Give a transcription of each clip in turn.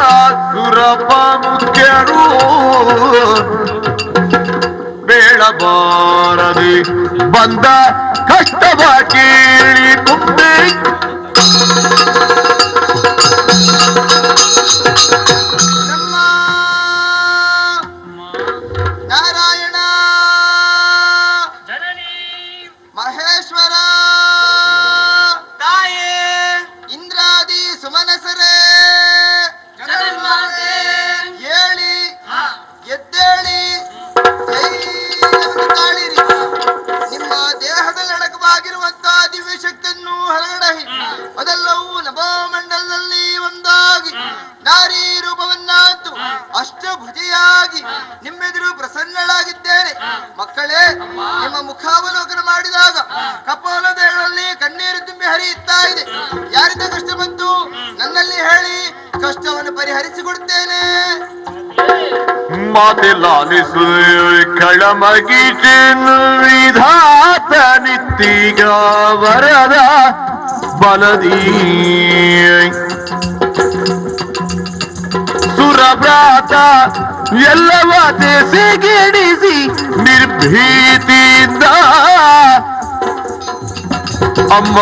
ಧೈರ್ಯವಾಸುರಪ್ಪ ಮುಖ್ಯರು. ಬೇಡಬಾರದೆ ಬಂದ ಕಷ್ಟವ ಕೇಳಿ ಮುಂದೆ ಅದೆಲ್ಲವೂ ನಭೋಮಂಡಲದಲ್ಲಿ ಒಂದಾಗಿ ನಾರಿ ರೂಪವನ್ನಾತು ಅಷ್ಟಭುಜಿಯಾಗಿ ನಿಮ್ಮೆದುರು ಪ್ರಸನ್ನಳಾಗಿದ್ದೇನೆ. ಮಕ್ಕಳೇ ನಿಮ್ಮ ಮುಖಾವಲೋಕನ ಮಾಡಿದಾಗ ಕಪಾಲದಲ್ಲಿ ಕಣ್ಣೀರು ತುಂಬಿ ಹರಿಯುತ್ತಾ ಇದೆ. ಯಾರಿಂದ ಕಷ್ಟ ಬಂತು? ನನ್ನಲ್ಲಿ ಹೇಳಿ ಕಷ್ಟವನ್ನು ಪರಿಹರಿಸಿಕೊಡುತ್ತೇನೆ. ಮಾತೆ ಲಾಲಿಸು ಕಳಮಗಿಟೆನು ವಿಧಾತ ನಿತ್ತೀಗ ವರದ ಬಲದಿ. ಸುರಭ್ರಾತ ಎಲ್ಲವ ದೇಸಿಗಿಡಿಸಿ ನಿರ್ಭೀತಿಯಿಂದ ಅಮ್ಮ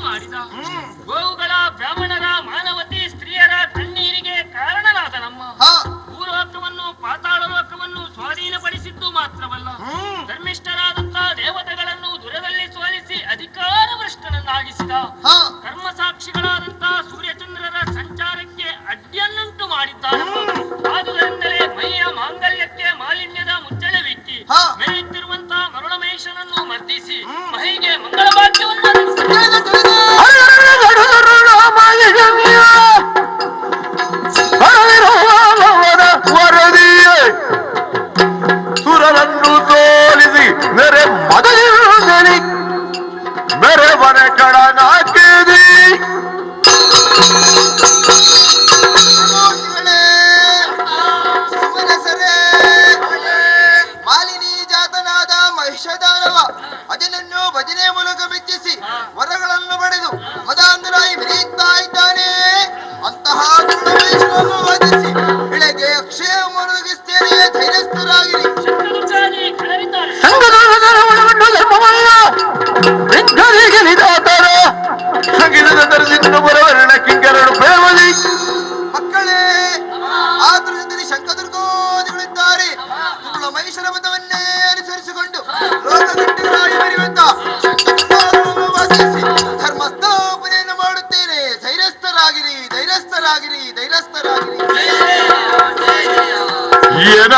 ಮಾಡಿದ ಗೋವುಗಳ ಬ್ರಾಹ್ಮಣರ ಮಾನವತಿ ಸ್ತ್ರೀಯರ ಕಣ್ಣೀರಿಗೆ ಕಾರಣನಾದ ನಮ್ಮ ಭೂಲೋಕವನ್ನು ಪಾತಾಳ ಲೋಕವನ್ನು ಸ್ವಾಧೀನಪಡಿಸಿದ್ದು ಮಾತ್ರವಲ್ಲ ಧರ್ಮಿಷ್ಠರಾದಂತಹ ದೇವತೆಗಳನ್ನು ದುರದಲ್ಲಿ ಸೋಲಿಸಿ ಅಧಿಕಾರ ಭ್ರಷ್ಟನನ್ನಾಗಿಸಿದ ಹಾ. estará grita, él estará grita. Y ya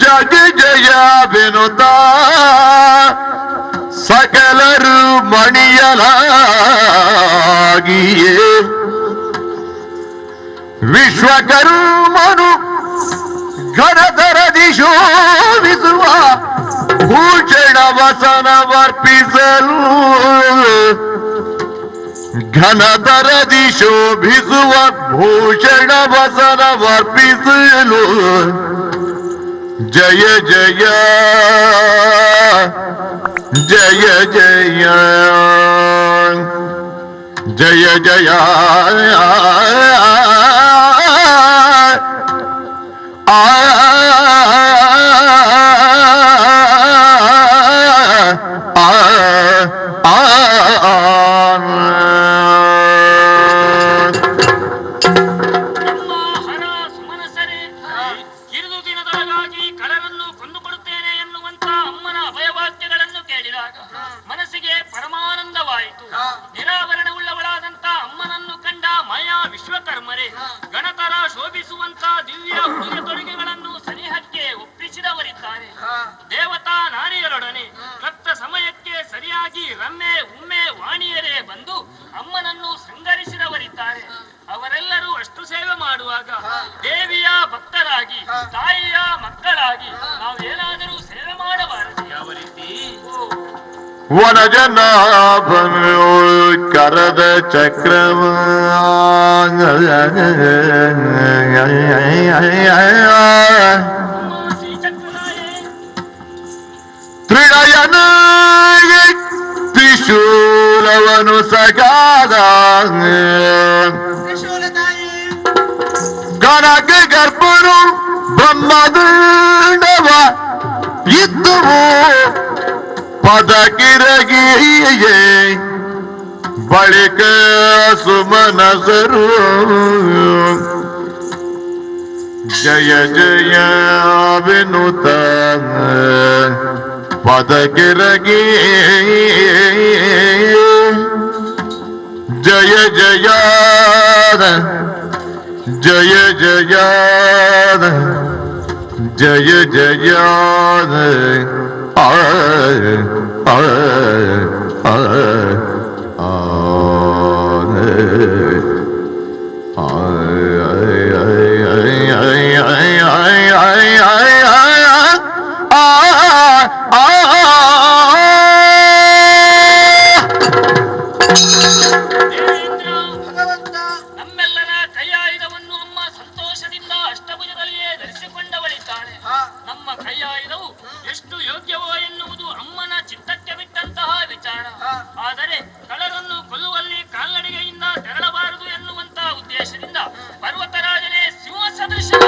ಜಗ ಜಯ ವಿನುತ ಸಕಲರು ಮಣಿಯಲಾಗಿಯೇ. ವಿಶ್ವಕರ್ಮನು ಘನತರದಿ ಶೋಭಿಸುವ ಭೂಷಣ ವಸನವರ್ಪಿಸಲು ಘನತರದಿ ಶೋಭಿಸುವ ಭೂಷಣ ವಸನವರ್ಪಿಸಲು जय जय जय जय जय जय आ ஜனாபன் கரத சக்கரம் திரிடயன திரிசூலவனு சகாதாங்க கனக கர்ப்பனும் பிரம்மதுண்டவா இத்துவோ पदक रगी ये बड़क सुमन जरूर जय जय विनुत पद गिरगी जय जय जय जय जय जय 儿儿儿啊哎哎哎哎哎哎哎哎哎哎哎！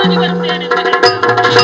やめてくれ!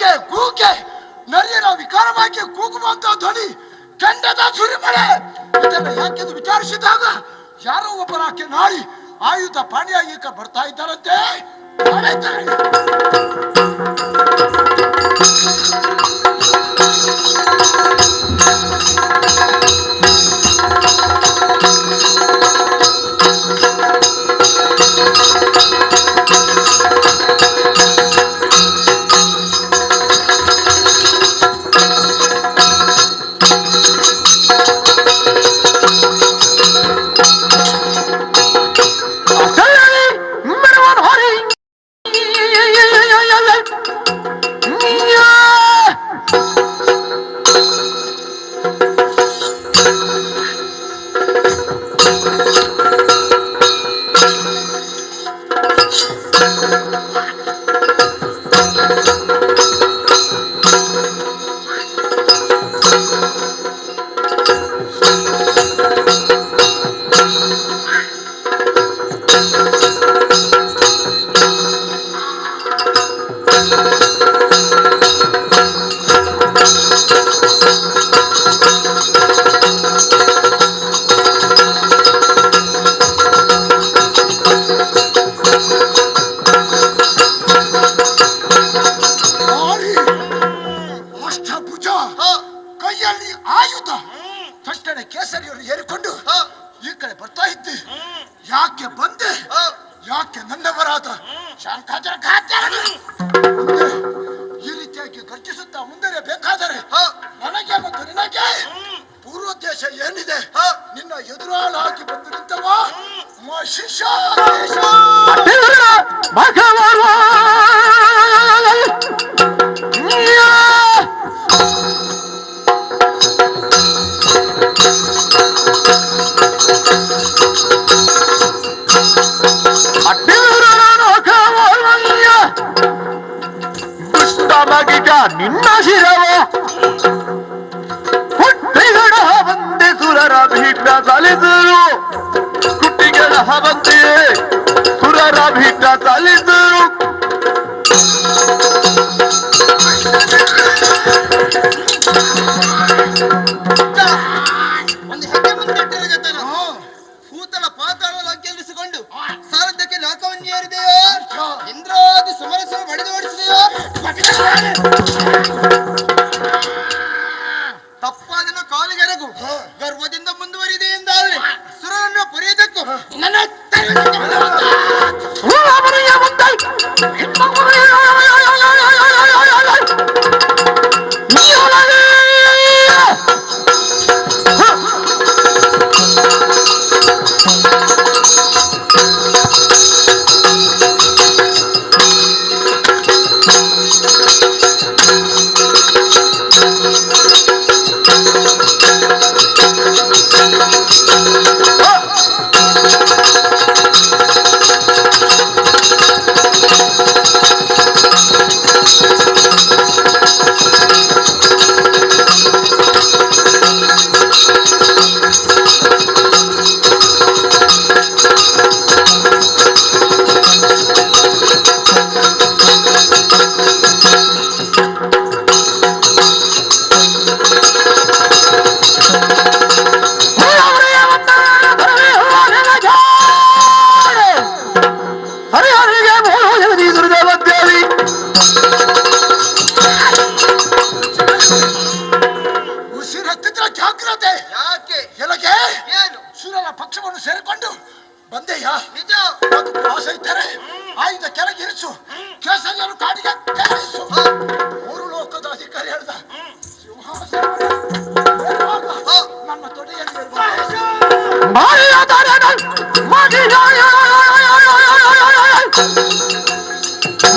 ನರಕೆ ಕೂಕೆ. ನರಿಯನ ವಿಕಾರವಾಗಿ ಕೂಗುವಂತ ಧ್ವನಿ. ಖಂಡದ ಸುರಿಮಳೆ. ಇದನ್ನ ಯಾಕೆಂದು ವಿಚಾರಿಸಿದಾಗ ಯಾರೋ ಒಬ್ಬರಾಕೆ ನಾಡಿ ಆಯುಧ ಪಾಣಿಯಾಗಿ ಈಗ ಬರ್ತಾ ಇದ್ದಾರಂತೆ. ಬಗಿಟ ನಿನ್ನ ಶಿರವ. ಹುಟ್ಟಿಗಳ ಬಂದೆ ಸುರರ ಭೀಟ ಸಲಿದರು ಹುಟ್ಟಿಗಳ ಹವಂದೆ ಸುರರ ಭೀಟ ಸಲಿದರು 你他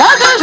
Подожди!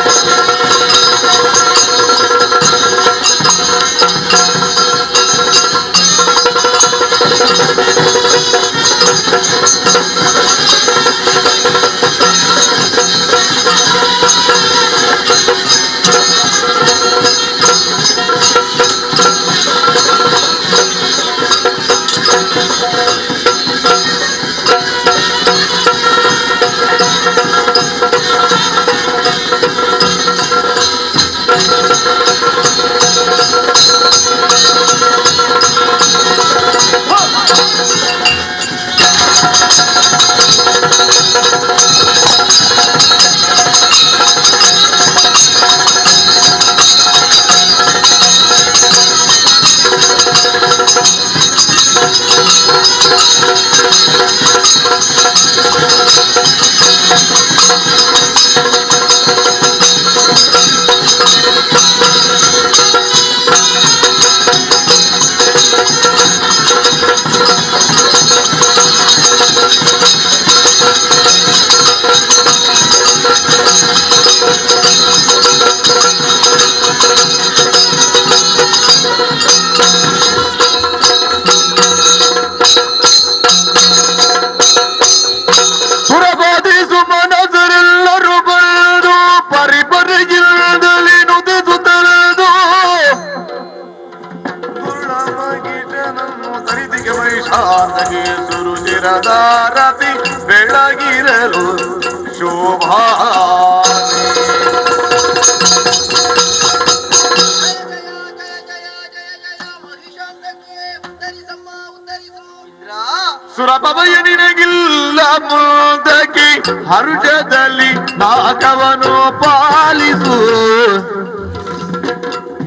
ನಾಗವನು ಪಾಲಿಸು.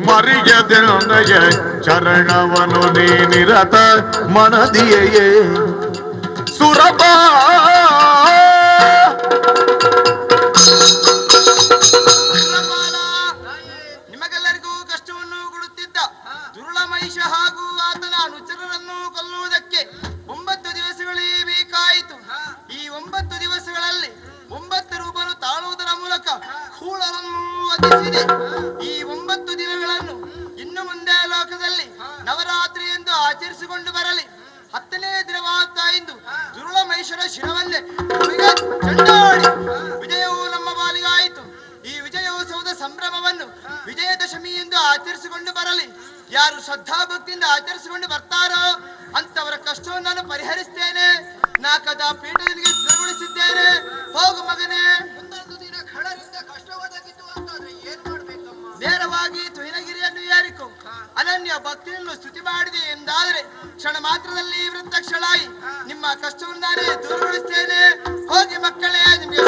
ಮರಿಯದೆ ನನಗೆ ಚರಣವನು ನೀನಿರತ ಮನದಿಯೇ ಸುರಪಾ ಭಕ್ತಿಯನ್ನು ಸ್ತುತಿ ಮಾಡಿದೆ ಎಂದಾದರೆ ಕ್ಷಣ ಮಾತ್ರದಲ್ಲಿ ವೃತ್ತ ಕ್ಷಣಾಯಿ ನಿಮ್ಮ ಕಷ್ಟವನ್ನೇ ದೂರಗೊಳಿಸ್ತೇನೆ. ಹೋಗಿ ಮಕ್ಕಳೇ ನಿಮ್ಗೆ